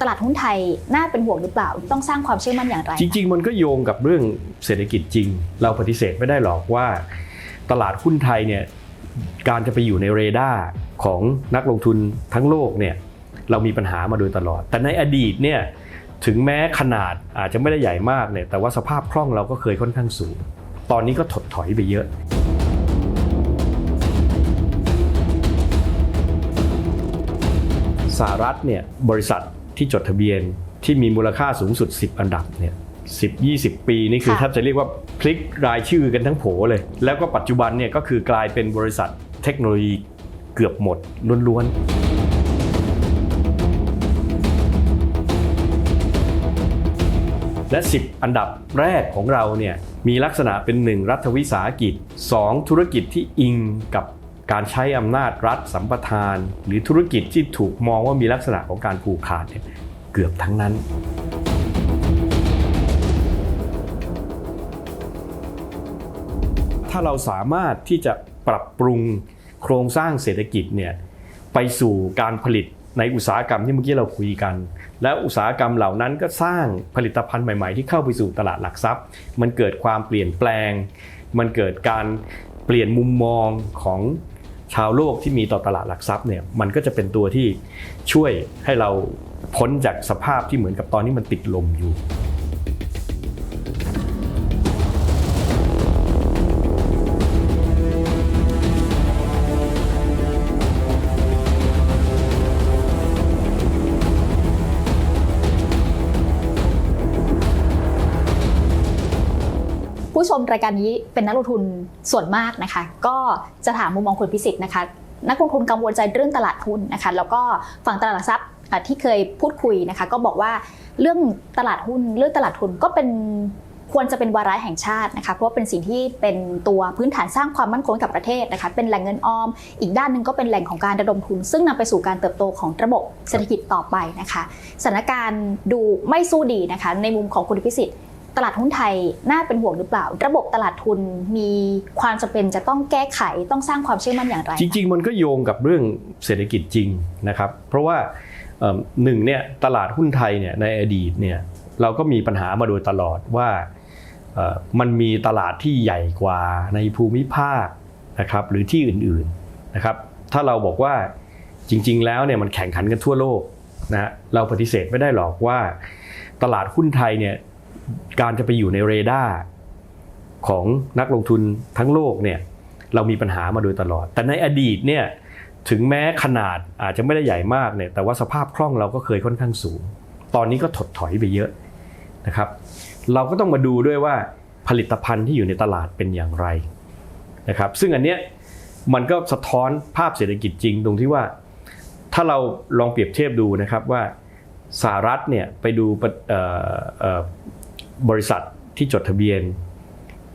ตลาดหุ้นไทยน่าเป็นห่วงหรือเปล่า ต้องสร้างความเชื่อมั่นอย่างไร จริง ๆ มันก็โยงกับเรื่องเศรษฐกิจจริง เราปฏิเสธไม่ได้หรอกว่า ตลาดหุ้นไทยเนี่ยการจะไปอยู่ในเรดาร์ของนักลงทุนทั้งโลกเนี่ยเรามีปัญหามาโดยตลอด แต่ในอดีตเนี่ยถึงแม้ขนาดอาจจะไม่ได้ใหญ่มากเนี่ยแต่ว่าสภาพคล่องเราก็เคยค่อนข้างสูง ตอนนี้ก็ถดถอยไปเยอะสหรัฐเนี่ยบริษัท ที่จดทะเบียนที่มีมูลค่าสูงสุด 10 อันดับเนี่ย10 20ปีนี่คือค่ะแทบจะเรียกว่าพลิกรายชื่อกันทั้งโผเลย แล้วก็ปัจจุบันเนี่ยก็คือกลายเป็นบริษัทเทคโนโลยีเกือบหมดล้วนๆ และ 10 อันดับแรกของเราเนี่ยมีลักษณะเป็น 1 รัฐวิสาหกิจ 2 ธุรกิจที่อิงกับ การใช้อำนาจรัฐสัมปทาน หรือธุรกิจที่ถูกมองว่ามีลักษณะของการผูกขาดเนี่ยเกือบทั้งนั้น ถ้าเราสามารถที่จะปรับปรุงโครงสร้างเศรษฐกิจเนี่ยไปสู่การผลิตในอุตสาหกรรมที่เมื่อกี้เราคุยกัน และอุตสาหกรรมเหล่านั้นก็สร้างผลิตภัณฑ์ใหม่ๆ ที่เข้าไปสู่ตลาดหลักทรัพย์ มันเกิดความเปลี่ยนแปลง มันเกิดการเปลี่ยนมุมมองของ ชาวโลกที่มีต่อตลาดหลักทรัพย์เนี่ยมันก็จะเป็นตัวที่ช่วยให้เราพ้นจากสภาพที่เหมือนกับตอนนี้มันติดลมอยู่ มรายการนี้เป็นนักลงทุนส่วนมากนะคะ ก็จะถามมุมมองคุณพิสิทธิ์นะคะนักลงทุนกังวลใจเรื่องตลาดหุ้นนะคะ แล้วก็ฝั่งตลาดหลักทรัพย์ที่เคยพูดคุยนะคะ ก็บอกว่าเรื่องตลาดหุ้นเรื่องตลาดทุนก็เป็นควรจะเป็นวาระแห่งชาตินะคะ เพราะว่าเป็นสิ่งที่เป็นตัวพื้นฐานสร้างความมั่นคงกับประเทศนะคะ เป็นแหล่งเงินออม อีกด้านหนึ่งก็เป็นแหล่งของการระดมทุน ซึ่งนำไปสู่การเติบโตของระบบเศรษฐกิจต่อไปนะคะ สถานการณ์ดูไม่สู้ดีนะคะ ในมุมของคุณพิสิทธิ์ ตลาดหุ้นไทยน่าเป็นห่วงหรือเปล่า ระบบตลาดทุนมีความจำเป็นจะต้องแก้ไขต้องสร้างความเชื่อมั่นอย่างไร จริง ๆ มันก็โยงกับเรื่องเศรษฐกิจจริงนะครับเพราะว่าหนึ่งเนี่ยตลาดหุ้นไทยเนี่ยในอดีตเนี่ยเราก็มีปัญหามาโดยตลอดว่ามันมีตลาดที่ใหญ่กว่าในภูมิภาคนะครับหรือที่อื่นๆนะครับถ้าเราบอกว่าจริง ๆ แล้วเนี่ยมันแข่งขันกันทั่วโลกนะเราปฏิเสธไม่ได้หรอกว่า ตลาดหุ้นไทยเนี่ย การจะไปอยู่ในเรดาร์ของนักลงทุนทั้งโลกเนี่ยเรามีปัญหามาโดยตลอด แต่ในอดีตเนี่ยถึงแม้ขนาดอาจจะไม่ได้ใหญ่มากเนี่ยแต่ว่าสภาพคล่องเราก็เคยค่อนข้างสูง ตอนนี้ก็ถดถอยไปเยอะนะครับ เราก็ต้องมาดูด้วยว่าผลิตภัณฑ์ที่อยู่ในตลาดเป็นอย่างไรนะครับซึ่งอันเนี้ยมันก็สะท้อนภาพเศรษฐกิจจริงตรงที่ว่า ถ้าเราลองเปรียบเทียบดูนะครับว่าสหรัฐเนี่ยไปดู ประเอ่อเอ่อบริษัทที่จดทะเบียน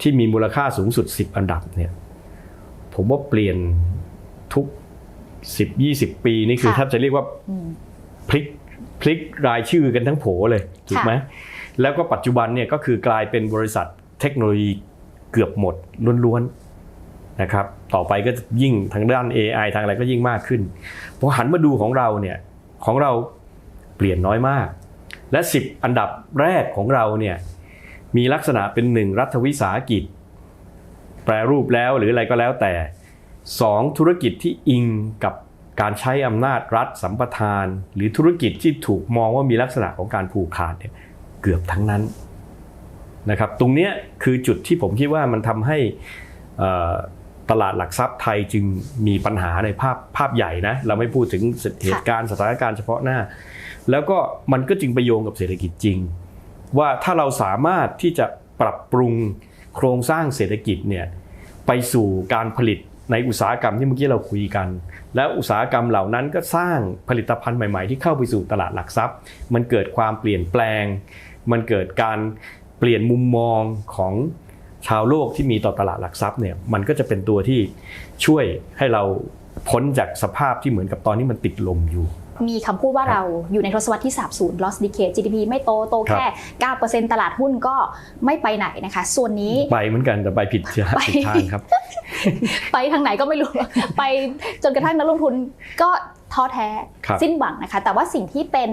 ที่มีมูลค่าสูงสุด 10 อันดับเนี่ยผมว่าเปลี่ยนทุก 10 20 ปีนี่คือค่ะแทบจะเรียกว่าอืมพลิกพลิกรายชื่อกันทั้งโผเลยถูกไหมแล้วก็ปัจจุบันเนี่ยก็คือกลายเป็นบริษัทเทคโนโลยีเกือบหมดล้วนๆนะครับต่อไปก็ยิ่งทางด้าน AI ทางอะไรก็ยิ่งมากขึ้นพอหันมาดูของเราเนี่ยของเราเปลี่ยนน้อยมาก และ 10 อันดับแรกของเราเนี่ย มีลักษณะเป็นหนึ่งรัฐวิสาหกิจ แปรรูปแล้วหรืออะไรก็แล้วแต่ 2. ธุรกิจที่อิงกับการใช้อำนาจรัฐสัมปทาน หรือธุรกิจที่ถูกมองว่ามีลักษณะของการผูกขาดเนี่ยเกือบทั้งนั้นนะครับตรงเนี้ยคือจุดที่ผมคิดว่ามันทำให้ตลาดหลักทรัพย์ไทยจึงมีปัญหาในภาพภาพใหญ่นะเราไม่พูดถึงเหตุการณ์สถานการณ์เฉพาะหน้า แล้วก็มันก็จึงไปโยงกับเศรษฐกิจจริง ว่าถ้าเราสามารถที่จะปรับปรุงโครงสร้างเศรษฐกิจเนี่ยไปสู่การผลิตในอุตสาหกรรมที่เมื่อกี้เราคุยกัน และอุตสาหกรรมเหล่านั้นก็สร้างผลิตภัณฑ์ใหม่ ๆ ที่เข้าไปสู่ตลาดหลักทรัพย์ มันเกิดความเปลี่ยนแปลง มันเกิดการเปลี่ยนมุมมองของชาวโลกที่มีต่อตลาดหลักทรัพย์เนี่ยมันก็จะเป็นตัวที่ช่วยให้เราพ้นจากสภาพที่เหมือนกับตอนนี้มันติดลมอยู่ มีคำพูดว่าเราอยู่ในทศวรรษที่ 30 loss decade GDP ไม่โต โตแค่ 9%ตลาดหุ้นก็ไม่ไปไหนนะคะ ส่วนนี้ ไปเหมือนกันแต่ไปผิดทางไปผิดทางครับ ไปทางไหนก็ไม่รู้ ไปจนกระทั่งนักลงทุนก็ท้อแท้ครับสิ้นหวังนะคะ แต่ว่าสิ่งที่เป็น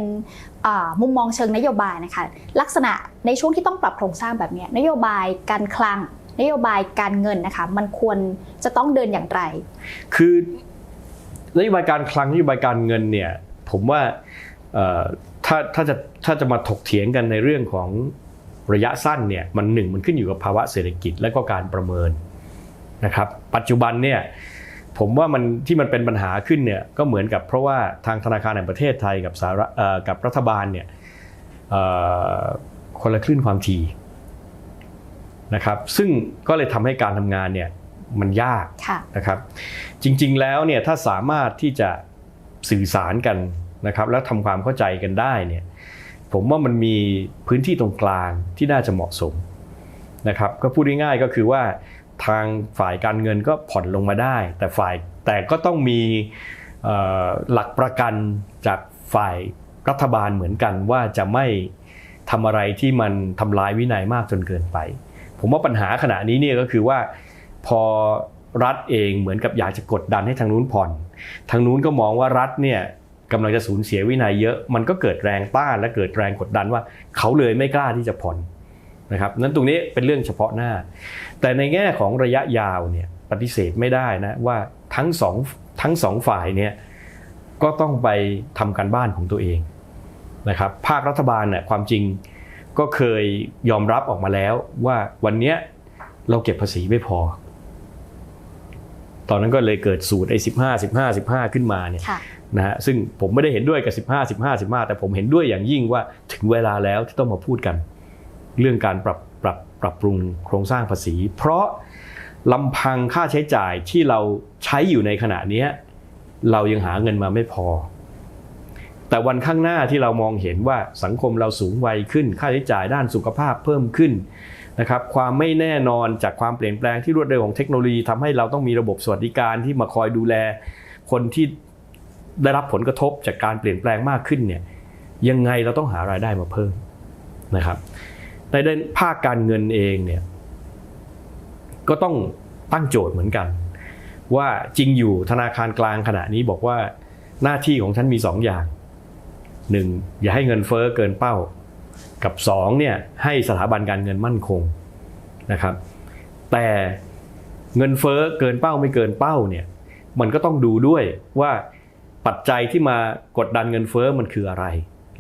อ่ามุมมองเชิงนโยบายนะคะ ลักษณะในช่วงที่ต้องปรับโครงสร้างแบบเนี้ยนโยบายการคลังนโยบายการเงินนะคะมันควรจะต้องเดินอย่างไร คือนโยบายการคลังนโยบายการเงินเนี่ย ผมว่าเอ่อถ้าถ้าจะถ้าจะมาถกเถียงกันในเรื่องของระยะสั้นเนี่ยมันหนึ่งมันขึ้นอยู่กับภาวะเศรษฐกิจและก็การประเมินนะครับ ปัจจุบันเนี่ยผมว่ามันที่มันเป็นปัญหาขึ้นเนี่ยก็เหมือนกับเพราะว่าทางธนาคารแห่งประเทศไทยกับสาระเอ่อกับรัฐบาลเนี่ยเอ่อคนละคลื่นความถี่นะครับ ซึ่งก็เลยทำให้การทำงานเนี่ยมันยากค่ะนะครับ จริงๆแล้วเนี่ยถ้าสามารถที่จะ สื่อสารกันนะครับ แล้วทำความเข้าใจกันได้เนี่ยผมว่ามันมีพื้นที่ตรงกลางที่น่าจะเหมาะสมนะครับก็พูดง่ายๆก็คือว่าทางฝ่ายการเงินก็ผ่อนลงมาได้ แต่ฝ่ายแต่ก็ต้องมีหลักประกันจากฝ่ายรัฐบาลเหมือนกันว่าจะไม่ทำอะไรที่มันทำลายวินัยมากจนเกินไป ผมว่าปัญหาขณะนี้เนี่ยก็คือว่าพอ รัฐเองเหมือนกับอยากจะกดดันให้ทางนู้นผ่อน ทางนู้นก็มองว่ารัฐเนี่ยกำลังจะสูญเสียวินัยเยอะ มันก็เกิดแรงต้านและเกิดแรงกดดันว่า เขาเลยไม่กล้าที่จะผ่อนนะครับนั้นตรงนี้เป็นเรื่องเฉพาะหน้า แต่ในแง่ของระยะยาวเนี่ยปฏิเสธไม่ได้นะว่าทั้งสองทั้งสองฝ่ายเนี่ยก็ต้องไปทำการบ้านของตัวเองนะครับภาครัฐบาลเนี่ยความจริงก็เคยยอมรับออกมาแล้วว่าวันนี้เราเก็บภาษีไม่พอ ตอนนั้นก็เลยเกิดสูตรไอ้สิบห้าสิบห้าสิบห้าขึ้นมาเนี่ยค่ะนะฮะซึ่งผมไม่ได้เห็นด้วยกับ15 15 15แต่ผมเห็นด้วยอย่างยิ่งว่าถึงเวลาแล้วที่ต้องมาพูดกัน เรื่องการปรับปรับปรับปรุงโครงสร้างภาษี เพราะลำพังค่าใช้จ่ายที่เราใช้อยู่ในขณะเนี้ยเรายังหาเงินมาไม่พอ แต่วันข้างหน้าที่เรามองเห็นว่าสังคมเราสูงวัยขึ้น ค่าใช้จ่ายด้านสุขภาพเพิ่มขึ้น นะครับความไม่แน่นอนจากความเปลี่ยนแปลงที่รวดเร็วของเทคโนโลยีทำให้เราต้องมีระบบสวัสดิการที่มาคอยดูแล คนที่ได้รับผลกระทบจากการเปลี่ยนแปลงมากขึ้นเนี่ยยังไงเราต้องหารายได้มาเพิ่มนะครับในด้านภาคการเงินเองเนี่ยก็ต้องตั้งโจทย์เหมือนกัน ว่าจริงอยู่ธนาคารกลางขณะนี้บอกว่าหน้าที่ของฉันมีสองอย่างหนึ่งอย่าให้เงินเฟ้อเกินเป้า กับสองเนี่ยให้สถาบันการเงินมั่นคงนะครับ แต่เงินเฟ้อเกินเป้าไม่เกินเป้าเนี่ยมันก็ต้องดูด้วยว่าปัจจัยที่มากดดันเงินเฟ้อมันคืออะไร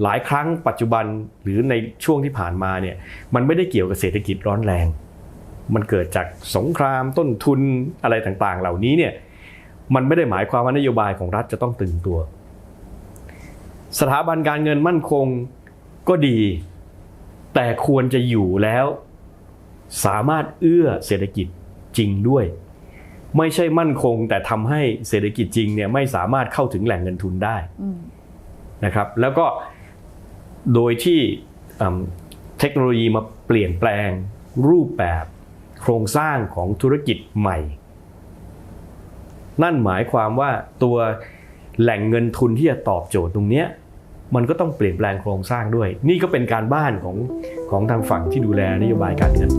หลายครั้งปัจจุบันหรือในช่วงที่ผ่านมาเนี่ยมันไม่ได้เกี่ยวกับเศรษฐกิจร้อนแรง มันเกิดจากสงครามต้นทุนอะไรต่างๆ เหล่านี้เนี่ยมันไม่ได้หมายความว่านโยบายของรัฐจะต้องตึงตัว สถาบันการเงินมั่นคงก็ดี แต่ควรจะอยู่แล้ว สามารถเอื้อเศรษฐกิจจริงด้วย ไม่ใช่มั่นคง แต่ทำให้เศรษฐกิจจริงเนี่ยไม่สามารถเข้าถึงแหล่งเงินทุนได้นะครับ แล้วก็โดยที่เทคโนโลยีมาเปลี่ยนแปลงรูปแบบโครงสร้างของธุรกิจใหม่ นั่นหมายความว่าตัวแหล่งเงินทุนที่จะตอบโจทย์ตรงเนี้ย มันก็ต้องเปลี่ยนแปลงโครงสร้างด้วย นี่ก็เป็นการบ้านของของทางฝั่งที่ดูแลนโยบายการเงิน